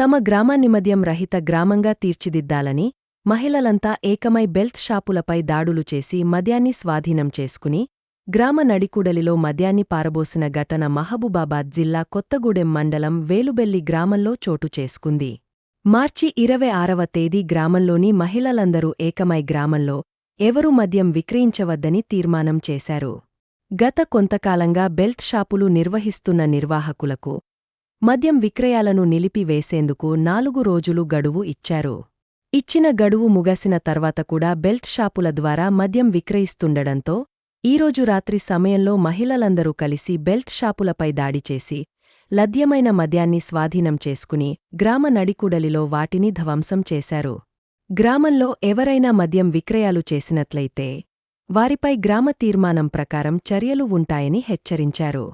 తమ గ్రామాన్ని మద్యం రహిత గ్రామంగా తీర్చిదిద్దాలని మహిళలంతా ఏకమై బెల్త్ షాపులపై దాడులు చేసి మద్యాన్ని స్వాధీనం చేసుకుని గ్రామ నడికూడలిలో మద్యాన్ని పారబోసిన ఘటన మహబూబాబాద్ జిల్లా కొత్తగూడెం మండలం వేలుబెల్లి గ్రామంలో చోటు చేసుకుంది. మార్చి ఇరవై ఆరవ తేదీ గ్రామంలోని మహిళలందరూ ఏకమై గ్రామంలో ఎవరూ మద్యం విక్రయించవద్దని తీర్మానం చేశారు. గత కొంతకాలంగా బెల్త్ షాపులు నిర్వహిస్తున్న నిర్వాహకులకు మద్యం విక్రయాలను నిలిపివేసేందుకు నాలుగు రోజులు గడువు ఇచ్చారు. ఇచ్చిన గడువు ముగసిన తర్వాత కూడా బెల్ట్ షాపుల ద్వారా మద్యం విక్రయిస్తుండడంతో ఈరోజు రాత్రి సమయంలో మహిళలందరూ కలిసి బెల్ట్ షాపులపై దాడి చేసి లద్యమైన మద్యాన్ని స్వాధీనం చేసుకుని గ్రామ నడికూడలిలో వాటిని ధ్వంసం చేశారు. గ్రామంలో ఎవరైనా మద్యం విక్రయాలు చేసినట్లయితే వారిపై గ్రామ తీర్మానం ప్రకారం చర్యలు ఉంటాయని హెచ్చరించారు.